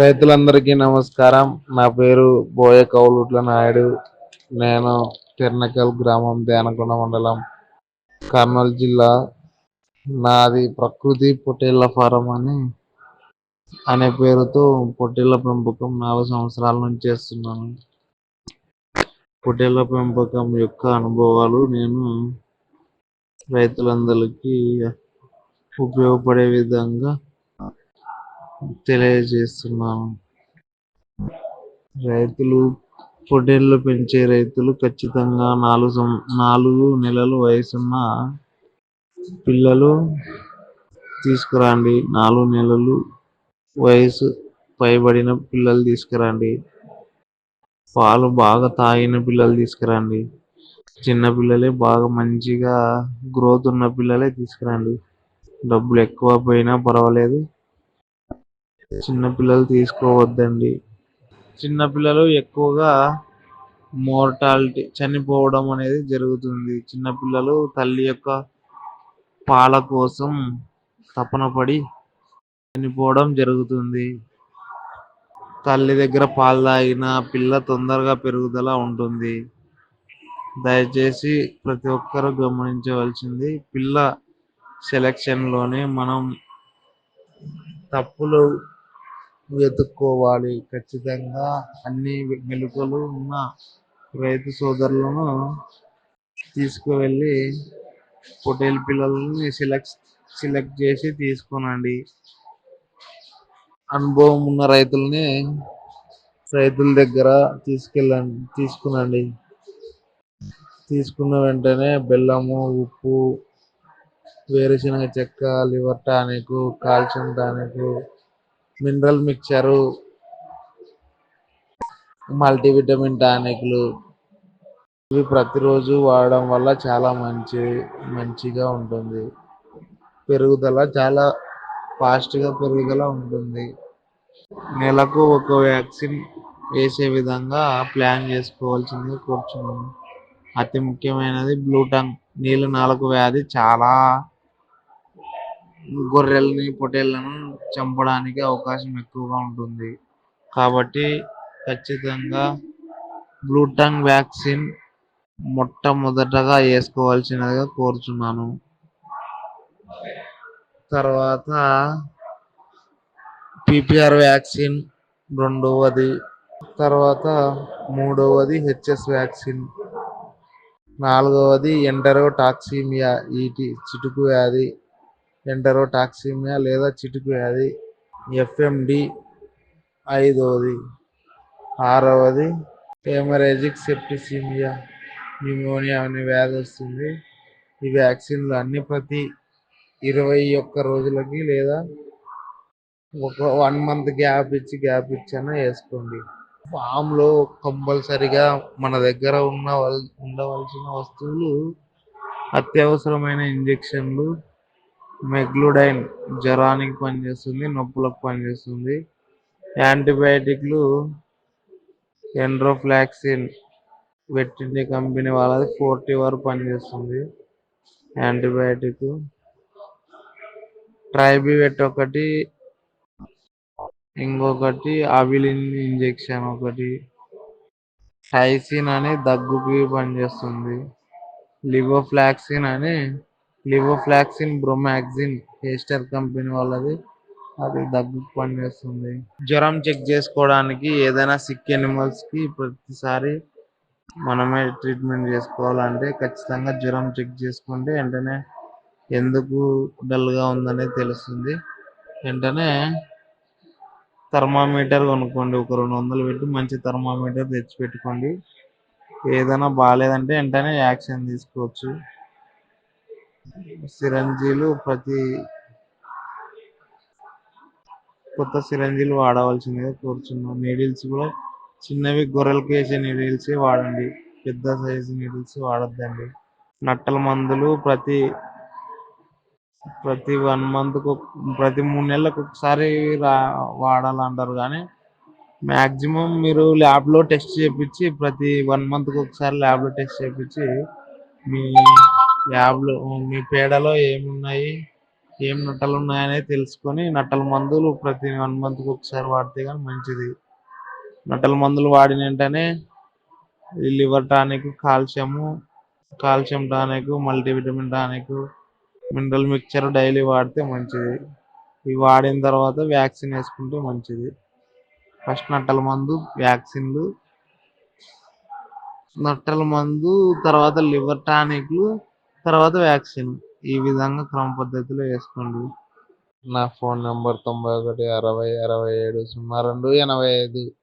రైతులందరికీ నమస్కారం. నా పేరు బోయ కౌలుట్ల నాయుడు. నేను తిర్నకల్ గ్రామం ధ్యానకొండ మండలం కర్నూలు జిల్లా. నాది ప్రకృతి పొట్టేళ్ళ ఫారం అని అనే పేరుతో పొట్టేళ్ళ పెంపకం నాలుగు సంవత్సరాల నుంచి చేస్తున్నాను. పొట్టేళ్ళ పెంపకం యొక్క అనుభవాలు నేను రైతులందరికీ ఉపయోగపడే విధంగా తెలియజేస్తున్నాను రైతులు పొట్టేళ్ళు పెంచే రైతులు ఖచ్చితంగా నాలుగు సం నాలుగు నెలలు వయసున్న పిల్లలు తీసుకురండి. నాలుగు నెలలు వయసు పైబడిన పిల్లలు తీసుకురండి. పాలు బాగా తాగిన పిల్లలు తీసుకురండి. చిన్న పిల్లలే బాగా మంచిగా గ్రోత్ ఉన్న పిల్లలే తీసుకురండి. డబ్బులు ఎక్కువ పోయినా పర్వాలేదు. చిన్న పిల్లలు తీసుకోవద్దండి. చిన్న పిల్లలు ఎక్కువగా మోర్టాలిటీ చనిపోవడం అనేది జరుగుతుంది. చిన్నపిల్లలు తల్లి యొక్క పాల కోసం తపన పడి చనిపోవడం జరుగుతుంది. తల్లి దగ్గర పాలు తాగిన పిల్ల తొందరగా పెరుగుదల ఉంటుంది. దయచేసి ప్రతి ఒక్కరూ గమనించవలసింది పిల్ల సెలక్షన్లోనే మనం తప్పులు వెతుక్కోవాలి. ఖచ్చితంగా అన్ని మెలుకలు ఉన్న రైతు సోదరులను తీసుకువెళ్ళి పొటేల్ పిల్లలని సెలెక్ట్ సెలెక్ట్ చేసి తీసుకునండి. అనుభవం ఉన్న రైతుల్ని రైతుల దగ్గర తీసుకెళ్ళండి తీసుకునండి. తీసుకున్న వెంటనే బెల్లము ఉప్పు వేరుశనగ చెక్క liver tonic calcium tonic mineral mixture multivitamin టానిక్లు ఇవి ప్రతిరోజు వాడడం వల్ల చాలా మంచి మంచిగా ఉంటుంది. పెరుగుదల చాలా ఫాస్ట్గా పెరుగుదల ఉంటుంది. నెలకు ఒక వ్యాక్సిన్ వేసే విధంగా ప్లాన్ చేసుకోవాల్సింది కోరుచున్నాను. అతి ముఖ్యమైనది బ్లూ టంగ్ నీళ్ళు నాలుక వ్యాధి చాలా గొర్రెల్ని పొట్టేళ్ళను చంపడానికి అవకాశం ఎక్కువగా ఉంటుంది. కాబట్టి ఖచ్చితంగా బ్లూ టంగ్ వ్యాక్సిన్ మొట్టమొదటగా వేసుకోవాల్సినదిగా కోరుచున్నాను. తర్వాత పిపిఆర్ వ్యాక్సిన్ రెండవది తర్వాత మూడవది హెచ్ఎస్ వ్యాక్సిన్ నాలుగవది ఎంటరోటాక్సిమియా ఈటి చిటుకు వ్యాధి ఎంటరోటాక్సిమియా లేదా చిటుకు? వ్యాధి ఎఫ్ఎండి ఐదవది ఆరవది హెమరేజిక్ సెప్టిసిమియా న్యూమోనియా అనే వ్యాధి వస్తుంది. ఈ వ్యాక్సిన్లు అన్ని ప్రతి ఇరవై ఒక్క రోజులకి లేదా ఒక వన్ మంత్ గ్యాప్ ఇచ్చి గ్యాప్ ఇచ్చి అయినా వేసుకోండి. ఫామ్లో కంపల్సరిగా మన దగ్గర ఉన్న ఉండవలసిన వస్తువులు అత్యవసరమైన ఇంజెక్షన్లు మెగ్లూడైన్ జ్వరానికి పనిచేస్తుంది నొప్పులకు పనిచేస్తుంది. యాంటీబయాటిక్లు ఎండ్రోఫ్లాక్సిన్ వెట్టిండి కంపెనీ వాళ్ళది ఫోర్టీ వరకు పనిచేస్తుంది యాంటీబయాటిక్. ట్రైబివెట్ ఒకటి ఇంకొకటి అవిలిన్ ఇంజెక్షన్ ఒకటి. సైసిన్ అని దగ్గుకి పనిచేస్తుంది. లివోఫ్లాక్సిన్ అని లివోఫ్లాక్సిన్ బ్రోమాక్సిన్ హేస్టర్ కంపెనీ వాళ్ళది. అది దగ్గుకు పనిచేస్తుంది. జ్వరం చెక్ చేసుకోవడానికి ఏదైనా సిక్ ఎనిమల్స్కి ప్రతిసారి మనమే ట్రీట్మెంట్ చేసుకోవాలంటే ఖచ్చితంగా జ్వరం చెక్ చేసుకుంటే వెంటనే ఎందుకు డల్గా ఉందనేది తెలుస్తుంది. వెంటనే థర్మామీటర్ కొనుక్కోండి. ఒక రెండు వందలు పెట్టి మంచి థర్మామీటర్ తెచ్చి పెట్టుకోండి. ఏదైనా బాగాలేదంటే వెంటనే యాక్షన్ తీసుకోవచ్చు. సిరంజీలు ప్రతి కొత్త సిరంజీలు వాడవలసిందిగా కోరుచున్నాం. నీడిల్స్ కూడా చిన్నవి గొర్రెలకు వేసే నీడిల్స్ వాడండి. పెద్ద సైజు నీడిల్స్ వాడొద్దండి. నట్టల మందులు ప్రతి ప్రతి వన్ మంత్ ప్రతి మూడు నెలలకు ఒకసారి రా వాడాలంటారు కానీ మ్యాక్సిమం మీరు ల్యాబ్లో టెస్ట్ చేయించి ప్రతి వన్ మంత్కి ఒకసారి ల్యాబ్లో టెస్ట్ చేయించి మీ ల్యాబ్లు మీ పేడలో ఏమున్నాయి ఏం నట్టలు ఉన్నాయనే తెలుసుకొని నట్టల మందులు ప్రతి వన్ మంత్కి ఒకసారి వాడితే కానీ మంచిది. నట్టల మందులు వాడిన వెంటనే ఈ liver tonic calcium calcium tonic multivitamin tonic mineral mixture daily వాడితే మంచిది. ఇవి వాడిన తర్వాత వ్యాక్సిన్ వేసుకుంటే మంచిది. ఫస్ట్ నట్టల మందు వ్యాక్సిన్లు. నట్టల మందు తర్వాత లివర్ టానిక్లు తర్వాత వ్యాక్సిన్. ఈ విధంగా క్రమ పద్ధతిలో వేసుకోండి. నా ఫోన్ నంబర్ తొంభై ఒకటి అరవై అరవై ఏడు సున్నా రెండు ఎనభై ఐదు.